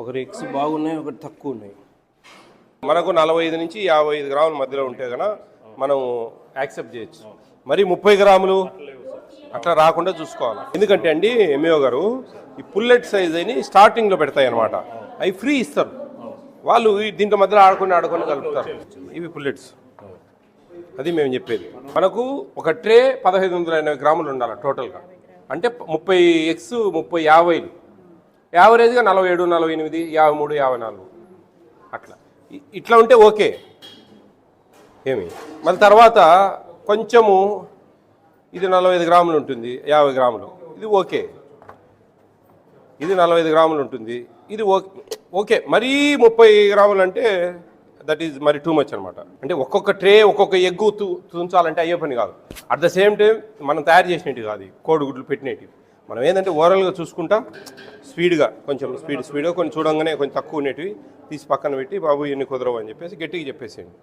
ఒకరి ఎగ్స్ బాగున్నాయి ఒకటి తక్కువ ఉన్నాయి మనకు నలభై ఐదు నుంచి యాభై ఐదు గ్రాముల మధ్యలో ఉంటే కనుక మనం యాక్సెప్ట్ చేయొచ్చు. మరి ముప్పై గ్రాములు అట్లా రాకుండా చూసుకోవాలి. ఎందుకంటే అండి ఎంఏఓ గారు ఈ పుల్లెట్ సైజ్ అని స్టార్టింగ్లో పెడతాయి అనమాట అవి ఫ్రీ ఇస్తారు. వాళ్ళు దీంట్లో మధ్యలో ఆడుకొని ఆడుకొని కలుపుతారు. ఇవి పుల్లెట్స్. అది మేము చెప్పేది. మనకు ఒక ట్రే పదహైదు వందల ఎనభై గ్రాములు ఉండాలి టోటల్గా. అంటే ముప్పై ఎక్స్ ముప్పై యాభైలు. యావరేజ్గా నలభై ఏడు నలభై ఎనిమిది యాభై మూడు యాభై నాలుగు. అట్లా. ఇట్లా ఉంటే ఓకే. ఏమి? మళ్ళీ తర్వాత కొంచెము ఇది నలభై ఐదు గ్రాములు ఉంటుంది యాభై గ్రాములు. ఇది ఓకే. ఇది నలభై ఐదు గ్రాములు ఉంటుంది. ఇది ఓకే ఓకే. మరీ ముప్పై గ్రాములు అంటే దట్ ఈజ్ మరి టూ మచ్ అనమాట అంటే ఒక్కొక్క ట్రే ఒక్కొక్క ఎగ్గు తు తుంచాలంటే అయ్యే పని కాదు. అట్ ద సేమ్ టైం మనం తయారు చేసినట్టు కాదు కోడిగుడ్లు పెట్టినట్టు మనం ఏంటంటే ఓవరాల్గా చూసుకుంటా స్పీడ్గా కొంచెం స్పీడ్ స్పీడ్గా కొంచెం చూడంగానే కొంచెం తక్కువ ఉండేటివి. తీసి పక్కన పెట్టి బాబు ఇన్ని కుదరవు అని చెప్పేసి గట్టిగా చెప్పేసేయండి.